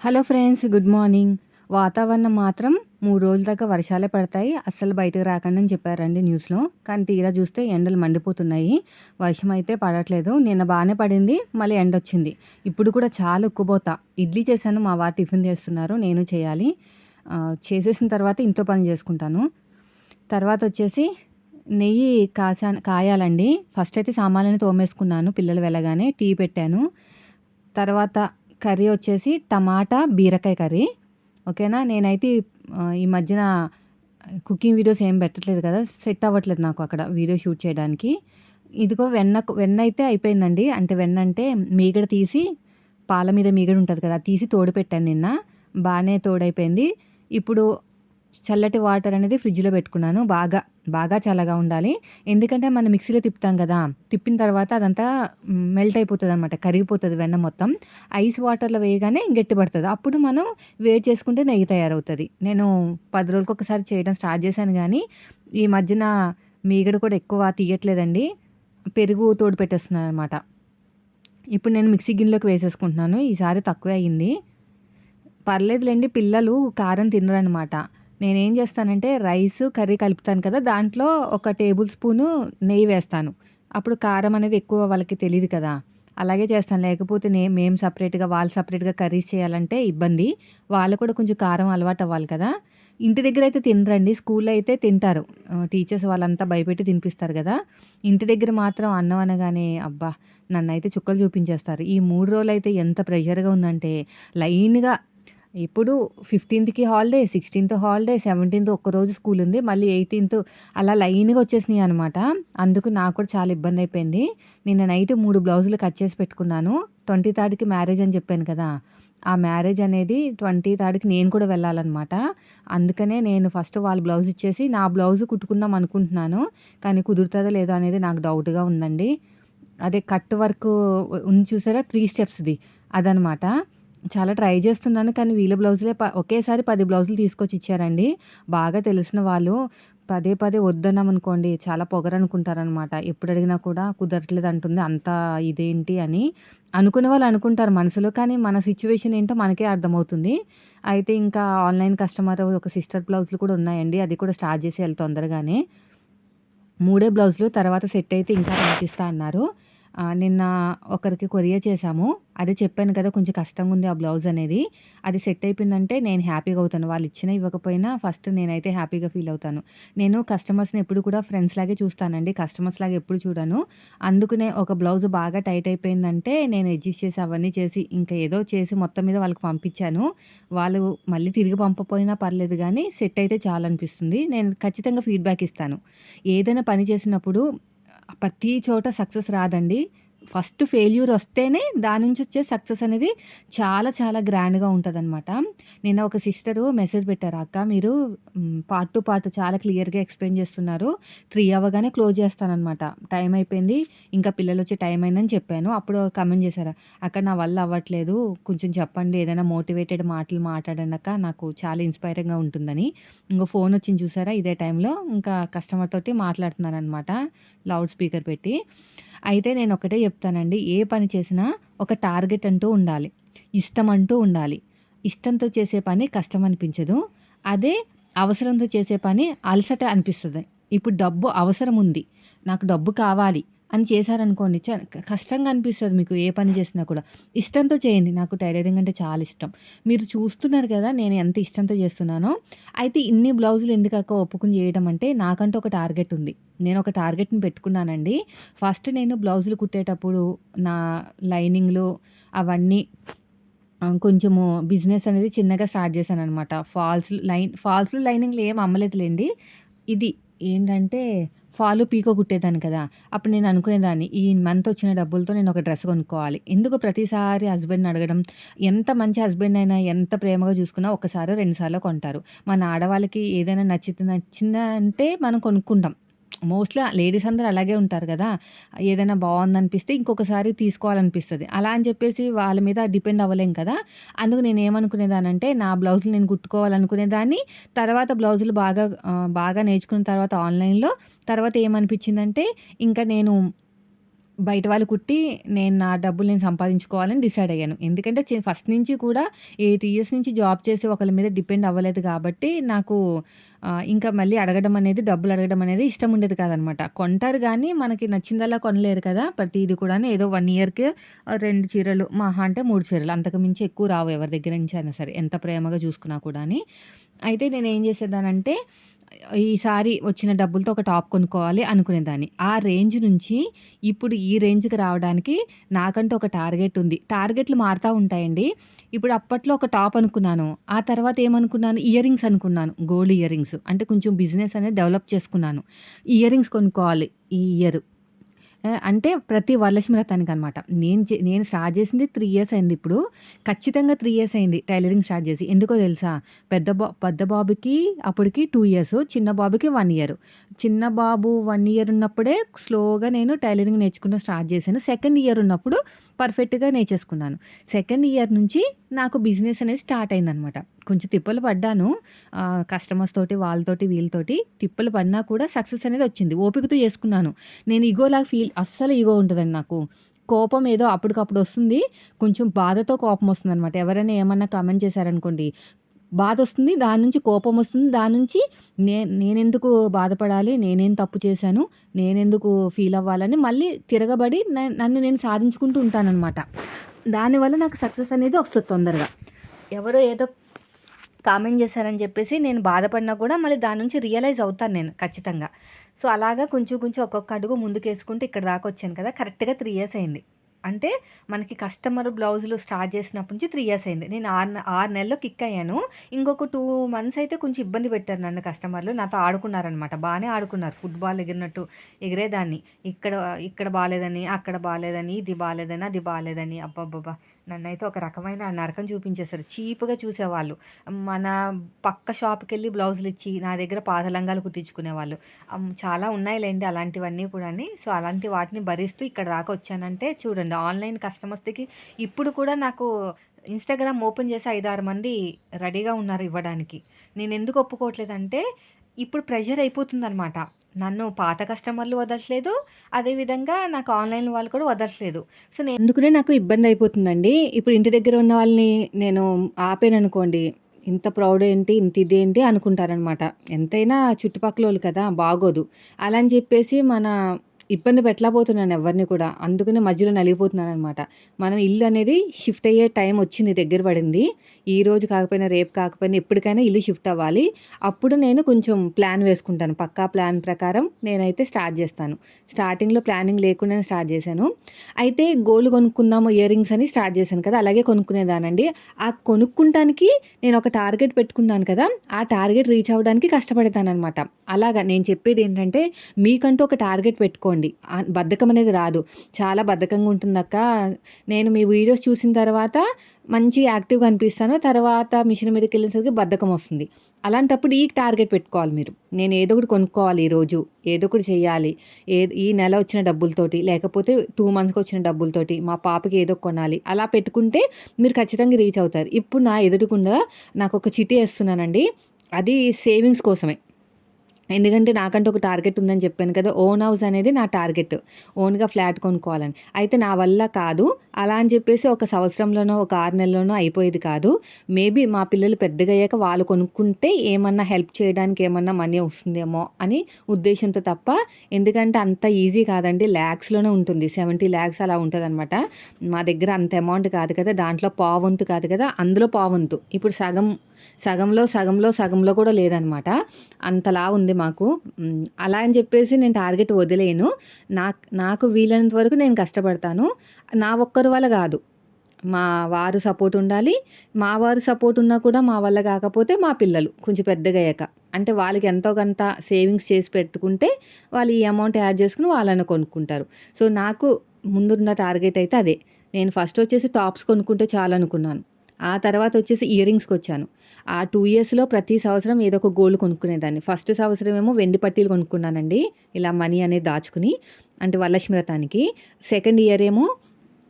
Hello friends good morning. వాతావరణం మాత్రం మూడు రోజుల దాకా వర్షాలే పడతాయి. అస్సలు బయటకు రాకండి అని చెప్పారండి న్యూస్లో. కానీ తీరా చూస్తే ఎండలు మండిపోతున్నాయి. వర్షం అయితే పడట్లేదు. నిన్న బాగానే పడింది మళ్ళీ ఎండ వచ్చింది. ఇప్పుడు కూడా చాలా ఉక్కుపోతా ఇడ్లీ చేశాను మా వారు టిఫిన్ చేస్తున్నారు నేను చేయాలి. చేసేసిన తర్వాత ఇంట్లో పని చేసుకుంటాను. తర్వాత వచ్చేసి నెయ్యి కాచా కాయాలండి. ఫస్ట్ అయితే సామాన్లని తోమేసుకున్నాను పిల్లలు వెళ్ళగానే టీ పెట్టాను. తర్వాత కర్రీ వచ్చేసి టమాటా బీరకాయ కర్రీ. ఓకేనా? నేనైతే ఈ మధ్యన కుకింగ్ వీడియోస్ ఏం పెట్టట్లేదు కదా సెట్ అవ్వట్లేదు నాకు అక్కడ వీడియో షూట్ చేయడానికి. ఇదిగో వెన్న వెన్న అయితే అయిపోయిందండి. అంటే వెన్న అంటే మీగడ తీసి పాల మీద మీగడ ఉంటుంది కదా తీసి తోడు పెట్టాను నిన్న. బాగానే తోడైపోయింది. ఇప్పుడు చల్లటి వాటర్ అనేది ఫ్రిడ్జ్లో పెట్టుకున్నాను. బాగా బాగా చల్లగా ఉండాలి. ఎందుకంటే మనం మిక్సీలో తిప్పుతాం కదా తిప్పిన తర్వాత అదంతా మెల్ట్ అయిపోతుంది అనమాట కరిగిపోతుంది వెన్న మొత్తం. ఐస్ వాటర్లో వేయగానే గట్టి పడుతుంది అప్పుడు మనం వేడి చేసుకుంటే నెయ్యి తయారవుతుంది. నేను పది రోజులకు ఒకసారి చేయడం స్టార్ట్ చేశాను కానీ ఈ మధ్యన మీగడ కూడా ఎక్కువ తీయట్లేదండి. పెరుగు తోడు పెట్టేస్తున్నాను అనమాట ఇప్పుడు నేను మిక్సీ గిన్నెలోకి వేసేసుకుంటున్నాను. ఈసారి తక్కువే అయింది. పర్లేదులేండి పిల్లలు కారం తినరనమాట నేనేం చేస్తానంటే రైస్ కర్రీ కలుపుతాను కదా దాంట్లో ఒక టేబుల్ స్పూను నెయ్యి వేస్తాను. అప్పుడు కారం అనేది ఎక్కువ వాళ్ళకి తెలియదు కదా. అలాగే చేస్తాను. లేకపోతే నే మేము సపరేట్గా వాళ్ళు సపరేట్గా కర్రీస్ చేయాలంటే ఇబ్బంది. వాళ్ళు కూడా కొంచెం కారం అలవాటు అవ్వాలి కదా. ఇంటి దగ్గర అయితే తినరండి. స్కూల్లో అయితే తింటారు. టీచర్స్ వాళ్ళంతా భయపెట్టి తినిపిస్తారు కదా. ఇంటి దగ్గర మాత్రం అన్నం అనగానే అబ్బా నన్ను అయితే చుక్కలు చూపించేస్తారు. ఈ మూడు రోజులు అయితే ఎంత ప్రెషర్గా ఉందంటే లైన్గా ఇప్పుడు ఫిఫ్టీన్త్కి హాలిడే సిక్స్టీన్త్ హాలిడే సెవెంటీన్త్ ఒక్కరోజు స్కూల్ ఉంది. మళ్ళీ ఎయిటీన్త్ అలా లైన్గా వచ్చేసినాయి అనమాట అందుకు నాకు కూడా చాలా ఇబ్బంది అయిపోయింది. నిన్న నైట్ మూడు బ్లౌజులు కట్ చేసి పెట్టుకున్నాను. ట్వంటీ థర్డ్కి మ్యారేజ్ అని చెప్పాను కదా. ఆ మ్యారేజ్ అనేది ట్వంటీ థర్డ్కి నేను కూడా వెళ్ళాలన్నమాట. అందుకనే నేను ఫస్ట్ వాళ్ళ బ్లౌజ్ ఇచ్చేసి నా బ్లౌజ్ కుట్టుకుందాం అనుకుంటున్నాను. కానీ కుదురుతుందో లేదో అనేది నాకు డౌట్గా ఉందండి. అదే కట్ వర్క్ ఉంది చూసారా? త్రీ స్టెప్స్ది అదనమాట చాలా ట్రై చేస్తున్నాను కానీ వీళ్ళ బ్లౌజులే ప ఒకేసారి పది బ్లౌజులు తీసుకొచ్చి ఇచ్చారండి. బాగా తెలిసిన వాళ్ళు పదే పదే వద్దన్నామనుకోండి చాలా పొగరనుకుంటారనమాట. ఎప్పుడు అడిగినా కూడా కుదరట్లేదు అంటుంది అంత ఇదేంటి అని అనుకునే వాళ్ళు అనుకుంటారు మనసులో కానీ మన సిచ్యువేషన్ ఏంటో మనకే అర్థమవుతుంది. అయితే ఇంకా ఆన్లైన్ కస్టమర్ ఒక సిస్టర్ బ్లౌజులు కూడా ఉన్నాయండి అది కూడా స్టార్ట్ చేసి వెళ్తాం తొందరగానే. మూడే బ్లౌజులు తర్వాత సెట్ అయితే ఇంకా కనిపిస్తా అన్నారు. నిన్న ఒకరికి కొరియర్ చేశాము. అదే చెప్పాను కదా కొంచెం కష్టంగా ఉంది ఆ బ్లౌజ్ అనేది. అది సెట్ అయిపోయిందంటే నేను హ్యాపీగా అవుతాను. వాళ్ళు ఇచ్చినా ఇవ్వకపోయినా ఫస్ట్ నేనైతే హ్యాపీగా ఫీల్ అవుతాను. నేను కస్టమర్స్ని ఎప్పుడు కూడా ఫ్రెండ్స్ లాగే చూస్తానండి. కస్టమర్స్ లాగా ఎప్పుడు చూడను. అందుకనే ఒక బ్లౌజ్ బాగా టైట్ అయిపోయిందంటే నేను అడ్జస్ట్ చేసి అవన్నీ చేసి ఇంకా ఏదో చేసి మొత్తం మీద వాళ్ళకి పంపించాను. వాళ్ళు మళ్ళీ తిరిగి పంపపోయినా పర్లేదు కానీ సెట్ అయితే చాలా అనిపిస్తుంది. నేను ఖచ్చితంగా ఫీడ్బ్యాక్ ఇస్తాను. ఏదైనా పని చేసినప్పుడు ప్రతి చోట సక్సెస్ రాదండి. ఫస్ట్ ఫెయిల్యూర్ వస్తేనే దాని నుంచి వచ్చే సక్సెస్ అనేది చాలా చాలా గ్రాండ్గా ఉంటుంది అనమాట నిన్న ఒక సిస్టరు మెసేజ్ పెట్టారు అక్క మీరు పార్ట్ టు పార్ట్ చాలా క్లియర్గా ఎక్స్ప్లెయిన్ చేస్తున్నారు. త్రీ అవ్వగానే క్లోజ్ చేస్తానమాట టైం అయిపోయింది ఇంకా పిల్లలు వచ్చి టైం అయిందని చెప్పాను. అప్పుడు కమెంట్ చేశారు అక్క నా వల్ల అవ్వట్లేదు. కొంచెం చెప్పండి ఏదైనా మోటివేటెడ్ మాటలు మాట్లాడనాక నాకు చాలా ఇన్స్పైరింగ్గా ఉంటుందని. ఇంకో ఫోన్ వచ్చింది చూసారా? ఇదే టైంలో ఇంకా కస్టమర్ తోటి మాట్లాడుతున్నాను అనమాట లౌడ్ స్పీకర్ పెట్టి. అయితే నేను ఒకటే చెప్తానండి. ఏ పని చేసినా ఒక టార్గెట్ అంటూ ఉండాలి. ఇష్టం అంటూ ఉండాలి. ఇష్టంతో చేసే పని కష్టం అనిపించదు. అదే అవసరంతో చేసే పని అలసట అనిపిస్తుంది. ఇప్పుడు డబ్బు అవసరం ఉంది. నాకు డబ్బు కావాలి. అని చేశారనుకోండి కష్టంగా అనిపిస్తుంది మీకు ఏ పని చేసినా కూడా. ఇష్టంతో చేయండి నాకు టైలరింగ్ అంటే చాలా ఇష్టం. మీరు చూస్తున్నారు కదా నేను ఎంత ఇష్టంతో చేస్తున్నానో అయితే ఇన్ని బ్లౌజులు ఎందుకక్క ఒప్పుకుని చేయడం అంటే నాకంటూ ఒక టార్గెట్ ఉంది. నేను ఒక టార్గెట్ని పెట్టుకున్నానండి. ఫస్ట్ నేను బ్లౌజులు కుట్టేటప్పుడు నా లైనింగ్లు అవన్నీ కొంచెము బిజినెస్ అనేది చిన్నగా స్టార్ట్ చేశాను అనమాట ఫాల్స్ లైన్ ఫాల్స్లు లైనింగ్లు ఏం అమ్మలేదులేండి. ఇది ఏంటంటే ఫాలు పీకో కుట్టేదాన్ని కదా. అప్పుడు నేను అనుకునేదాన్ని ఈ మంత్ వచ్చిన డబ్బులతో నేను ఒక డ్రెస్ కొనుక్కోవాలి. ఎందుకు ప్రతిసారి హస్బెండ్ని అడగడం? ఎంత మంచి హస్బెండ్ అయినా ఎంత ప్రేమగా చూసుకున్నా ఒకసారి రెండుసార్లు కొంటారు. మన ఆడవాళ్ళకి ఏదైనా నచ్చితే నచ్చిందంటే మనం కొనుక్కుంటాం. మోస్ట్లీ లేడీస్ అందరూ అలాగే ఉంటారు కదా. ఏదైనా బాగుందనిపిస్తే ఇంకొకసారి తీసుకోవాలనిపిస్తుంది. అలా అని చెప్పేసి వాళ్ళ మీద డిపెండ్ అవ్వలేం కదా. అందుకు నేను ఏమనుకునేదానంటే నా బ్లౌజులు నేను కుట్టుకోవాలనుకునేదాన్ని. తర్వాత బ్లౌజులు బాగా బాగా నేర్చుకున్న తర్వాత ఆన్లైన్లో. తర్వాత ఏమనిపించిందంటే ఇంకా నేను బయట వాళ్ళు కుట్టి నేను నా డబ్బులు నేను సంపాదించుకోవాలని డిసైడ్ అయ్యాను. ఎందుకంటే ఫస్ట్ నుంచి కూడా ఎయిట్ ఇయర్స్ నుంచి జాబ్ చేసి ఒకరి మీద డిపెండ్ అవ్వలేదు కాబట్టి నాకు ఇంకా మళ్ళీ అడగడం అనేది డబ్బులు అడగడం అనేది ఇష్టం ఉండేది కాదనమాట. కొంటారు కానీ మనకి నచ్చిందల్లా కొనలేరు కదా! ప్రతిది కూడా ఏదో వన్ ఇయర్కి రెండు చీరలు మహా అంటే మూడు చీరలు అంతకుమించి ఎక్కువ రావు ఎవరి దగ్గర నుంచి అయినా సరే. ఎంత ప్రేమగా చూసుకున్నా కూడా అని అయితే నేను ఏం చేసేదానంటే ఈసారి వచ్చిన డబ్బులతో ఒక టాప్ కొనుక్కోవాలి అనుకునేదాన్ని. ఆ రేంజ్ నుంచి ఇప్పుడు ఈ రేంజ్‌కి రావడానికి నాకంటూ ఒక టార్గెట్ ఉంది. టార్గెట్‌లు మారుతూ ఉంటాయండి. ఇప్పుడు అప్పట్లో ఒక టాప్ అనుకున్నాను. ఆ తర్వాత ఏమనుకున్నాను ఇయర్ రింగ్స్ అనుకున్నాను. Gold earrings. అంటే కొంచెం బిజినెస్ అనేది డెవలప్ చేసుకున్నాను. ఇయర్ రింగ్స్ కొనుక్కోవాలి ఈ ఇయర్. అంటే ప్రతి వరలక్ష్మి వ్రతానికనమాట. నేను చే నేను స్టార్ట్ చేసింది త్రీ ఇయర్స్ అయింది ఇప్పుడు. ఖచ్చితంగా త్రీ ఇయర్స్ అయింది టైలరింగ్ స్టార్ట్ చేసి. ఎందుకో తెలుసా? పెద్ద బా పెద్ద బాబుకి అప్పటికి టూ ఇయర్స్. చిన్న బాబుకి వన్ ఇయర్. చిన్న బాబు వన్ ఇయర్ ఉన్నప్పుడే స్లోగా నేను టైలరింగ్ నేర్చుకున్న స్టార్ట్ చేశాను. సెకండ్ ఇయర్ ఉన్నప్పుడు పర్ఫెక్ట్‌గా నేర్చేసుకున్నాను. సెకండ్ ఇయర్ నుంచి నాకు బిజినెస్ అనేది స్టార్ట్ అయిందనమాట. కొంచెం తిప్పలు పడ్డాను. కస్టమర్స్ తోటి, వాళ్ళతోటి, వీళ్ళతోటి తిప్పలు పడినా కూడా సక్సెస్ అనేది వచ్చింది. ఓపికతో చేసుకున్నాను. నేను ఇగోలాగా ఫీల్ అస్సలు ఇగో ఉంటుందండి నాకు. కోపం ఏదో అప్పటికప్పుడు వస్తుంది. కొంచెం బాధతో కోపం వస్తుందనమాట. ఎవరైనా ఏమన్నా కమెంట్ చేశారనుకోండి బాధ వస్తుంది దాని నుంచి కోపం వస్తుంది. దాని నుంచి నే నేనెందుకు బాధపడాలి? నేనేం తప్పు చేశాను? నేనెందుకు ఫీల్ అవ్వాలని మళ్ళీ తిరగబడి నన్ను నేను సాధించుకుంటూ ఉంటానన్నమాట దానివల్ల నాకు సక్సెస్ అనేది వస్తుంది తొందరగా. ఎవరో ఏదో కామెంట్ చేశారని చెప్పేసి నేను బాధపడినా కూడా మళ్ళీ దాని నుంచి రియలైజ్ అవుతాను నేను ఖచ్చితంగా. సో, అలాగా కొంచెం కొంచెం ఒక్కొక్క అడుగు ముందుకేసుకుంటూ ఇక్కడ దాకా వచ్చాను కదా! కరెక్ట్‌గా త్రీ ఇయర్స్ అయింది. అంటే మనకి కస్టమర్ బ్లౌజులు స్టార్ట్ చేసినప్పటి నుంచి త్రీ ఇయర్స్ అయింది. నేను ఆరు ఆరు నెలల్లో కిక్ అయ్యాను. ఇంకొక టూ మంత్స్ అయితే కొంచెం ఇబ్బంది పెట్టారు నన్ను కస్టమర్లు. నాతో ఆడుకున్నారనమాట. బాగానే ఆడుకున్నారు. ఫుట్‌బాల్ ఎగిరినట్టు ఎగిరేదాన్ని. ఇక్కడ ఇక్కడ బాగాలేదని అక్కడ బాగాలేదని ఇది బాగాలేదని అది బాగాలేదని అబ్బబ్బబ్బా! నన్నైతే ఒక రకమైన నరకం చూపించేశారు. చీప్‌గా చూసేవాళ్ళు. మన పక్క షాప్కి వెళ్ళి బ్లౌజులు ఇచ్చి నా దగ్గర పాతలంగాలు కుట్టించుకునేవాళ్ళు. చాలా చాలా ఉన్నాయిలెండి అలాంటివన్నీ కూడా సో, అలాంటి వాటిని భరిస్తూ ఇక్కడ దాకా వచ్చానంటే చూడండి ఆన్‌లైన్ కస్టమర్స్‌కి ఇప్పుడు కూడా నాకు ఇన్‌స్టాగ్రామ్ ఓపెన్ చేసి 5, 6 మంది రెడీగా ఉన్నారు ఇవ్వడానికి. నేను ఎందుకు ఒప్పుకోవట్లేదంటే ఇప్పుడు ప్రెషర్ అయిపోతుందనమాట. నన్ను పాత కస్టమర్లు వదలట్లేదు. అదే విధంగా నాకు ఆన్‌లైన్ వాళ్ళు కూడా వదలట్లేదు. సో, నేను అందుకనే నాకు ఇబ్బంది అయిపోతుందండి. ఇప్పుడు ఇంటి దగ్గర ఉన్న వాళ్ళని నేను ఆపాననుకోండి ఇంత ప్రౌడ్ ఏంటి? ఇంత ఇదేంటి? అనుకుంటారనమాట. ఎంతైనా చుట్టుపక్కల వాళ్ళు కదా! బాగోదు. అలా అని చెప్పేసి మన ఇబ్బంది పెట్టలేకపోతున్నాను ఎవరిని కూడా. అందుకనే మధ్యలో నలిగిపోతున్నాను అనమాట మనం ఇల్లు అనేది షిఫ్ట్ అయ్యే టైం వచ్చింది. దగ్గర పడింది. ఈరోజు కాకపోయినా, రేపు కాకపోయినా ఎప్పటికైనా ఇల్లు షిఫ్ట్ అవ్వాలి. అప్పుడు నేను కొంచెం ప్లాన్ వేసుకుంటాను. పక్కా ప్లాన్ ప్రకారం నేనైతే స్టార్ట్ చేస్తాను. స్టార్టింగ్‌లో ప్లానింగ్ లేకుండానే స్టార్ట్ చేశాను. అయితే గోల్డ్ కొనుక్కుందాము ఇయర్ రింగ్స్ అని స్టార్ట్ చేశాను కదా! అలాగే కొనుక్కునేదానండి. ఆ కొనుక్కుంటానికి నేను ఒక టార్గెట్ పెట్టుకున్నాను కదా! ఆ టార్గెట్ రీచ్ అవ్వడానికి కష్టపడతాననమాట. అలాగా నేను చెప్పేది ఏంటంటే మీకంటూ ఒక టార్గెట్ పెట్టుకోండి. చేసుకోండి బద్ధకం అనేది రాదు. చాలా బద్ధకంగా ఉంటుందక్క. నేను మీ వీడియోస్ చూసిన తర్వాత మంచి యాక్టివ్‌గా అనిపిస్తాను. తర్వాత మిషన్ మీదకి వెళ్ళేసరికి బద్ధకం వస్తుంది. అలాంటప్పుడు ఈ టార్గెట్ పెట్టుకోవాలి మీరు. నేను ఏదో ఒకటి కొనుక్కోవాలి ఈరోజు. ఏదో ఒకటి చేయాలి. ఏ ఈ నెల వచ్చిన డబ్బులతోటి లేకపోతే టూ మంత్స్‌కి వచ్చిన డబ్బులతోటి మా పాపకి ఏదో కొనాలి. అలా పెట్టుకుంటే మీరు ఖచ్చితంగా రీచ్ అవుతారు. ఇప్పుడు నా ఎదురుకుండా నాకు ఒక చిట్టి వేస్తున్నానండి అది సేవింగ్స్ కోసమే. ఎందుకంటే నాకంటే ఒక టార్గెట్ ఉందని చెప్పాను కదా! ఓన్ హౌస్ అనేది నా టార్గెట్. ఓన్‌గా ఫ్లాట్ కొనుక్కోవాలని. అయితే నా వల్ల కాదు. అలా అని చెప్పేసి ఒక సంవత్సరంలోనో, ఒక ఆరు నెలల్లోనో అయిపోయేది కాదు. మేబీ మా పిల్లలు పెద్దగయ్యాక వాళ్ళు కొనుక్కుంటే ఏమన్నా హెల్ప్ చేయడానికి ఏమన్నా మనీ వస్తుందేమో అని ఉద్దేశంతో తప్ప ఎందుకంటే అంత ఈజీ కాదండి. ల్యాక్స్లోనే ఉంటుంది. సెవెంటీ ల్యాక్స్ అలా ఉంటదనమాట. మా దగ్గర అంత అమౌంట్ కాదు కదా! దాంట్లో పావంతు కాదు కదా! అందులో పావంతు. ఇప్పుడు సగం సగంలో, సగంలో, సగంలో కూడా లేదనమాట. అంతలా ఉంది మాకు. అలా అని చెప్పేసి నేను టార్గెట్ వదిలేను నాకు నాకు వీలైనంత వరకు నేను కష్టపడతాను. నా ఒక్కరి వల్ల కాదు. మా వారు సపోర్ట్ ఉండాలి. మా వారు సపోర్ట్ ఉన్నా కూడా మా వల్ల కాకపోతే మా పిల్లలు కొంచెం పెద్దగయ్యాక. అంటే వాళ్ళకి ఎంతో కొంత సేవింగ్స్ చేసి పెట్టుకుంటే వాళ్ళు ఈ అమౌంట్ యాడ్ చేసుకుని వాళ్ళని కొనుక్కుంటారు. సో, నాకు ముందున్న టార్గెట్ అయితే అదే. నేను ఫస్ట్ వచ్చేసి టాప్స్ కొనుక్కుంటే చాలనుకున్నాను. ఆ తర్వాత వచ్చేసి ఇయర్ రింగ్స్‌కొచ్చాను. ఆ టూ ఇయర్స్‌లో ప్రతి సంవత్సరం ఏదో ఒక గోల్డ్ కొనుక్కునేదాన్ని. ఫస్ట్ సంవత్సరం ఏమో వెండి పట్టీలు కొనుక్కున్నానండి. ఇలా మనీ అనేది దాచుకుని. అంటే వరలక్ష్మి వ్రతానికి. సెకండ్ ఇయర్ ఏమో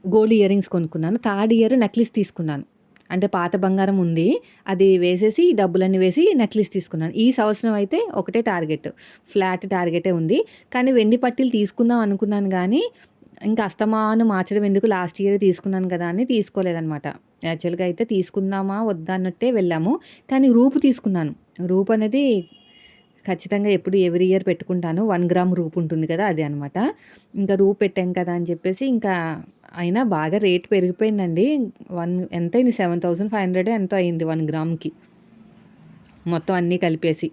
గోల్డ్ ఇయర్ రింగ్స్ కొనుక్కున్నాను. థర్డ్ ఇయర్ నెక్లెస్ తీసుకున్నాను. అంటే పాత బంగారం ఉంది. అది వేసేసి డబ్బులన్నీ వేసి నెక్లెస్ తీసుకున్నాను. ఈ సంవత్సరం అయితే ఒకటే టార్గెట్. ఫ్లాట్ టార్గెటే ఉంది. కానీ వెండి పట్టీలు తీసుకుందాం అనుకున్నాను కానీ ఇంకా అస్తమాను మార్చడం ఎందుకు లాస్ట్ ఇయర్ తీసుకున్నాను కదా అని తీసుకోలేదనమాట యాక్చువల్గా అయితే తీసుకుందామా వద్దా అన్నట్టే వెళ్ళాము. కానీ రూపు తీసుకున్నాను. రూప్ అనేది ఖచ్చితంగా ఎప్పుడు ఎవ్రీ ఇయర్ పెట్టుకుంటాను. వన్ గ్రామ్ రూప్ ఉంటుంది కదా అది అనమాట ఇంకా రూప్ పెట్టాం కదా అని చెప్పేసి ఇంకా అయినా బాగా రేట్ పెరిగిపోయిందండి. వన్ ఎంత అయింది సెవెన్ థౌసండ్ ఫైవ్ హండ్రెడ్ ఎంతో అయింది వన్ గ్రామ్కి మొత్తం అన్నీ కలిపేసి.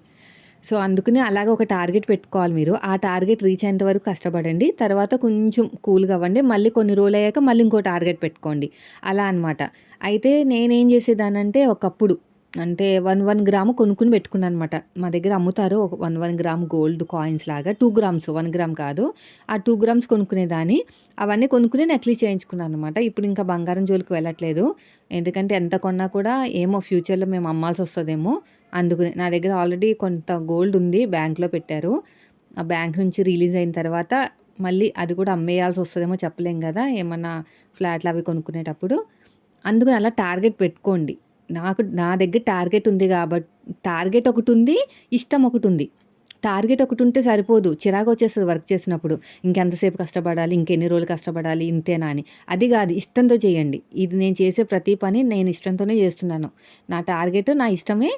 సో అందుకని అలాగ ఒక టార్గెట్ పెట్టుకోవాలి మీరు. ఆ టార్గెట్ రీచ్ అయ్యేంత వరకు కష్టపడండి. తర్వాత కొంచెం కూల్గా అవ్వండి. మళ్ళీ కొన్ని రోజులు అయ్యాక మళ్ళీ ఇంకో టార్గెట్ పెట్టుకోండి. అలా అనమాట అయితే నేనేం చేసేదానంటే ఒకప్పుడు అంటే వన్ వన్ గ్రాము కొనుక్కుని పెట్టుకున్నాను అనమాట మా దగ్గర అమ్ముతారు ఒక one one gram gold coins లాగా. టూ గ్రామ్స్ వన్ గ్రామ్ కాదు. ఆ టూ గ్రామ్స్ కొనుక్కునేదాన్ని. అవన్నీ కొనుక్కుని నెక్లీస్ చేయించుకున్నాను అనమాట ఇప్పుడు ఇంకా బంగారం జోలికి వెళ్ళట్లేదు. ఎందుకంటే ఎంత కొన్నా కూడా ఏమో ఫ్యూచర్లో మేము అమ్మాల్సి వస్తుందేమో. అందుకని నా దగ్గర ఆల్రెడీ కొంత గోల్డ్ ఉంది బ్యాంక్లో పెట్టారు. ఆ బ్యాంక్ నుంచి రిలీజ్ అయిన తర్వాత మళ్ళీ అది కూడా అమ్మేయాల్సి వస్తుందేమో చెప్పలేం కదా ఏమన్నా ఫ్లాట్లు అవి కొనుక్కునేటప్పుడు. అందుకని అలా టార్గెట్ పెట్టుకోండి. నాకు నా దగ్గర టార్గెట్ ఉంది కాబట్టి టార్గెట్ ఒకటి ఉంది ఇష్టం ఒకటి ఉంది. టార్గెట్ ఒకటి ఉంటే సరిపోదు చిరాకు వచ్చేస్తుంది వర్క్ చేసినప్పుడు. ఇంకెంతసేపు కష్టపడాలి ఇంకెన్ని రోజులు కష్టపడాలి ఇంతేనా అని. అది కాదు ఇష్టంతో చేయండి. ఇది నేను చేసే ప్రతి పని నేను ఇష్టంతోనే చేస్తున్నాను. నా టార్గెట్ నా ఇష్టమే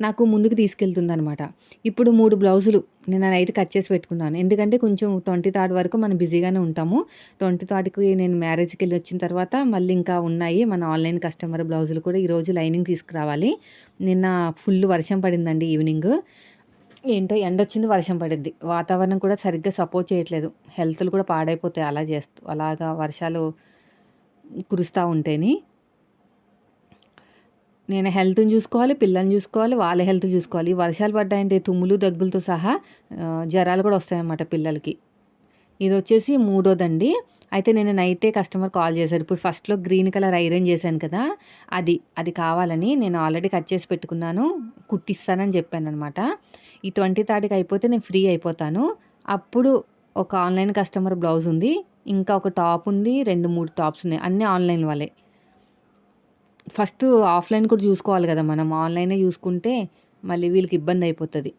నాకు ముందుకు తీసుకెళ్తుంది అనమాట ఇప్పుడు మూడు బ్లౌజులు నేను అయితే కట్ చేసి పెట్టుకున్నాను. ఎందుకంటే కొంచెం ట్వంటీ థర్డ్ వరకు మనం బిజీగానే ఉంటాము. ట్వంటీ థర్డ్కి నేను మ్యారేజ్కి వెళ్ళి వచ్చిన తర్వాత మళ్ళీ ఇంకా ఉన్నాయి మన ఆన్లైన్ కస్టమర్ బ్లౌజులు కూడా ఈరోజు లైనింగ్ తీసుకురావాలి. నిన్న ఫుల్ వర్షం పడిందండి ఈవినింగ్. ఏంటో ఎండ వచ్చింది వర్షం పడింది. వాతావరణం కూడా సరిగ్గా సపోర్ట్ చేయట్లేదు. హెల్త్లు కూడా పాడైపోతాయి అలా చేస్తూ అలాగా వర్షాలు కురుస్తూ ఉంటేని. నేను హెల్త్ని చూసుకోవాలి పిల్లల్ని చూసుకోవాలి వాళ్ళ హెల్త్ చూసుకోవాలి. వర్షాలు పడ్డాయంటే తుమ్ములు దగ్గులతో సహా జ్వరాలు కూడా వస్తాయన్నమాట పిల్లలకి. ఇది వచ్చేసి మూడోదండి. అయితే నేను నైటే కస్టమర్ కాల్ చేశారు. ఇప్పుడు ఫస్ట్లో గ్రీన్ కలర్ ఐరన్ చేశాను కదా అది అది కావాలని నేను ఆల్రెడీ కట్ చేసి పెట్టుకున్నాను. కుట్టిస్తానని చెప్పాను అనమాట ఈ ట్వంటీ థర్డ్కి అయిపోతే నేను ఫ్రీ అయిపోతాను. అప్పుడు ఒక ఆన్లైన్ కస్టమర్ బ్లౌజ్ ఉంది ఇంకా ఒక టాప్ ఉంది రెండు మూడు టాప్స్ ఉన్నాయి. అన్నీ ఆన్లైన్ వాళ్ళే. ఫస్ట్ ఆఫ్లైన్ కూడా చూసుకోవాలి కదా మనం. ఆన్లైనే చూసుకుంటే మళ్ళీ వీళ్ళకి ఇబ్బంది అయిపోతుంది.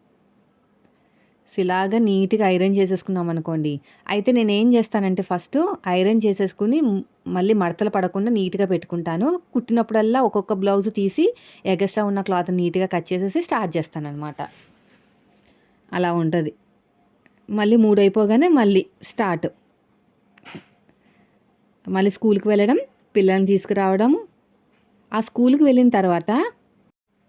సో ఇలాగా నీట్గా ఐరన్ చేసేసుకున్నాం అనుకోండి. అయితే నేను ఏం చేస్తానంటే ఫస్ట్ ఐరన్ చేసేసుకుని మళ్ళీ మడతలు పడకుండా నీట్గా పెట్టుకుంటాను. కుట్టినప్పుడల్లా ఒక్కొక్క బ్లౌజ్ తీసి ఎగస్ట్రా ఉన్న క్లాత్ నీట్గా కట్ చేసేసి స్టార్ట్ చేస్తాను అనమాట అలా ఉంటుంది. మళ్ళీ మూడు అయిపోగానే మళ్ళీ స్టార్ట్. మళ్ళీ స్కూల్కి వెళ్ళడం పిల్లల్ని తీసుకురావడం ఆ స్కూల్కి వెళ్ళిన తర్వాత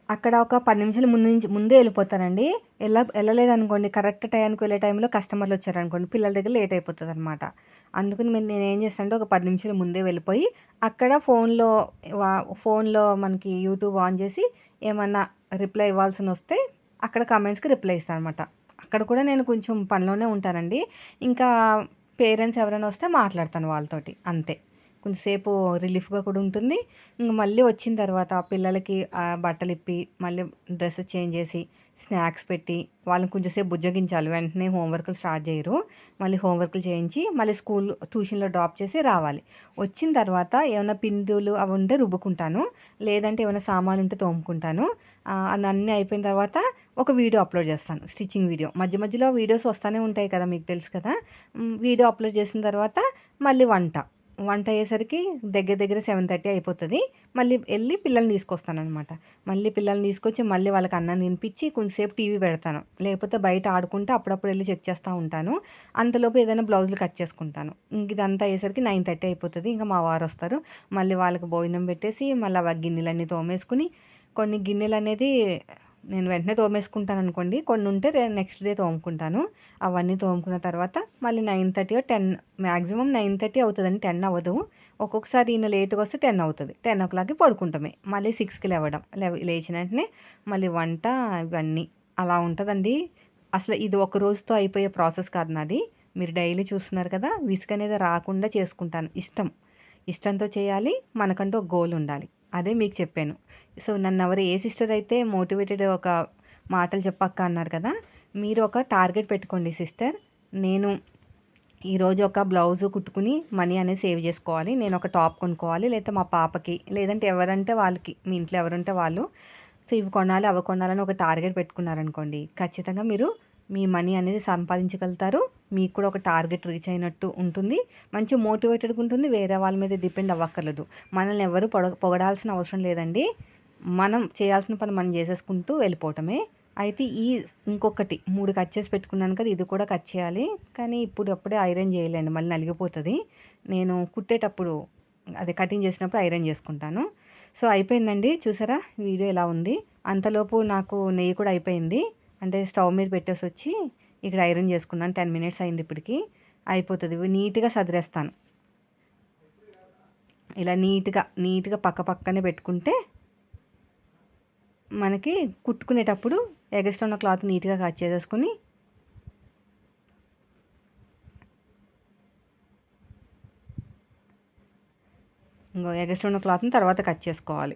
అక్కడ ఒక పది నిమిషాలు ముందు నుంచి ముందే వెళ్ళిపోతానండి. వెళ్ళ వెళ్ళలేదనుకోండి కరెక్ట్ టైంకి వెళ్ళే టైంలో కస్టమర్లు వచ్చారనుకోండి పిల్లల దగ్గర లేట్ అయిపోతుంది అనమాట అందుకని నేను నేను ఏం చేస్తానంటే ఒక పది నిమిషాలు ముందే వెళ్ళిపోయి అక్కడ ఫోన్లో ఫోన్లో మనకి యూట్యూబ్ ఆన్ చేసి ఏమన్నా రిప్లై ఇవ్వాల్సిన వస్తే అక్కడ కమెంట్స్కి రిప్లై ఇస్తాను అనమాట అక్కడ కూడా నేను కొంచెం పనిలోనే ఉంటానండి. ఇంకా పేరెంట్స్ ఎవరైనా వస్తే మాట్లాడతాను వాళ్ళతోటి అంతే. కొంచెంసేపు రిలీఫ్గా కూడా ఉంటుంది. ఇంకా మళ్ళీ వచ్చిన తర్వాత పిల్లలకి బట్టలు ఇప్పి మళ్ళీ డ్రెస్ చేంజ్ చేసి స్నాక్స్ పెట్టి వాళ్ళని కొంచెంసేపు బుజ్జగించాలి. వెంటనే హోంవర్క్లు స్టార్ట్ చేయరు. మళ్ళీ హోంవర్క్లు చేయించి మళ్ళీ స్కూల్ ట్యూషన్లో డ్రాప్ చేసి రావాలి. వచ్చిన తర్వాత ఏమైనా పిండులు అవి ఉంటే రుబ్బుకుంటాను. లేదంటే ఏమైనా సామాన్లు ఉంటే తోముకుంటాను. అన్నీ అయిపోయిన తర్వాత ఒక వీడియో అప్లోడ్ చేస్తాను. Stitching video. మధ్య మధ్యలో వీడియోస్ వస్తూనే ఉంటాయి కదా మీకు తెలుసు కదా. వీడియో అప్లోడ్ చేసిన తర్వాత మళ్ళీ వంట. వంట అయ్యేసరికి దగ్గర దగ్గర సెవెన్ థర్టీ అయిపోతుంది. మళ్ళీ వెళ్ళి పిల్లల్ని తీసుకొస్తాను అనమాట మళ్ళీ పిల్లల్ని తీసుకొచ్చి మళ్ళీ వాళ్ళకి అన్నం తినిపించి కొంచెంసేపు టీవీ పెడతాను. లేకపోతే బయట ఆడుకుంటే అప్పుడప్పుడు వెళ్ళి చెక్ చేస్తూ ఉంటాను. అంతలోపు ఏదైనా బ్లౌజులు కట్ చేసుకుంటాను. ఇంక ఇదంతా అయ్యేసరికి నైన్ థర్టీ అయిపోతుంది. ఇంకా మా వారు వస్తారు. మళ్ళీ వాళ్ళకి భోజనం పెట్టేసి మళ్ళీ ఆ గిన్నెలన్నీ తోమేసుకుని కొన్ని గిన్నెలు అనేది నేను వెంటనే తోమేసుకుంటాను అనుకోండి. కొన్ని ఉంటే నెక్స్ట్ డే తోముకుంటాను. అవన్నీ తోముకున్న తర్వాత మళ్ళీ nine thirty ten maximum nine thirty అవుతుందండి. టెన్ అవ్వదు. ఒక్కొక్కసారి ఈయన లేట్గా వస్తే టెన్ అవుతుంది. టెన్ ఓ క్లాక్కి పడుకుంటామే. మళ్ళీ సిక్స్కి లేవడం. లేచిన వెంటనే మళ్ళీ వంట ఇవన్నీ. అలా ఉంటుందండి. అసలు ఇది ఒక రోజుతో అయిపోయే ప్రాసెస్ కాదు నాది. మీరు డైలీ చూస్తున్నారు కదా విసుగు అనేది రాకుండా చేసుకుంటాను. ఇష్టం. ఇష్టంతో చేయాలి. మనకంటూ ఒక గోల్ ఉండాలి. అదే మీకు చెప్పాను. సో నన్ను ఎవరు ఏ సిస్టర్ అయితే మోటివేటెడ్ ఒక మాటలు చెప్పక్క అన్నారు కదా మీరు ఒక టార్గెట్ పెట్టుకోండి సిస్టర్. నేను ఈరోజు ఒక బ్లౌజ్ కుట్టుకుని మనీ అనేది సేవ్ చేసుకోవాలి. నేను ఒక టాప్ కొనుక్కోవాలి. లేదా మా పాపకి లేదంటే ఎవరంటే వాళ్ళకి మీ ఇంట్లో ఎవరుంటే వాళ్ళు. సో ఇవి కొనాలి అవి కొనాలని ఒక టార్గెట్ పెట్టుకున్నారనుకోండి ఖచ్చితంగా మీరు మీ మనీ అనేది సంపాదించగలుగుతారు. మీకు కూడా ఒక టార్గెట్ రీచ్ అయినట్టు ఉంటుంది. మంచి మోటివేటెడ్గా ఉంటుంది. వేరే వాళ్ళ మీద డిపెండ్ అవ్వక్కర్లేదు. మనల్ని ఎవరు పొడ పొగడాల్సిన అవసరం లేదండి. మనం చేయాల్సిన పని మనం చేసేసుకుంటూ వెళ్ళిపోవటమే. అయితే ఈ ఇంకొకటి మూడు కట్ చేసి పెట్టుకున్నాను కదా ఇది కూడా కట్ చేయాలి. కానీ ఇప్పుడు అప్పుడే ఐరన్ చేయలేండి. మళ్ళీ నలిగిపోతుంది. నేను కుట్టేటప్పుడు అదే కటింగ్ చేసినప్పుడు ఐరన్ చేసుకుంటాను. సో అయిపోయిందండి. చూసారా? వీడియో ఎలా ఉంది? అంతలోపు నాకు నెయ్యి కూడా అయిపోయింది. అంటే స్టవ్ మీద పెట్టేసి వచ్చి ఇక్కడ ఐరన్ చేసుకున్నాను. టెన్ మినిట్స్ అయింది ఇప్పటికి. అయిపోతుంది. నీట్గా సదిరేస్తాను. ఇలా నీట్గా నీట్గా పక్క పక్కనే పెట్టుకుంటే మనకి కుట్టుకునేటప్పుడు ఎగస్ట్రా ఉన్న క్లాత్ నీట్గా కట్ చేసేసుకొని ఇంకో ఎగస్ట్ ఉన్న క్లాత్ని తర్వాత కట్ చేసుకోవాలి.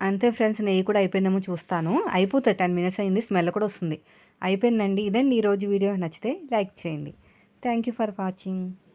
అంతే ఫ్రెండ్స్ నెయ్యి కూడా అయిపోయిందేమో చూస్తాను. అయిపోతే టెన్ మినిట్స్ అయింది స్మెల్ కూడా వస్తుంది. అయిపోయిందండి. ఇదండి ఈరోజు వీడియో. నచ్చితే లైక్ చేయండి. Thank you for watching.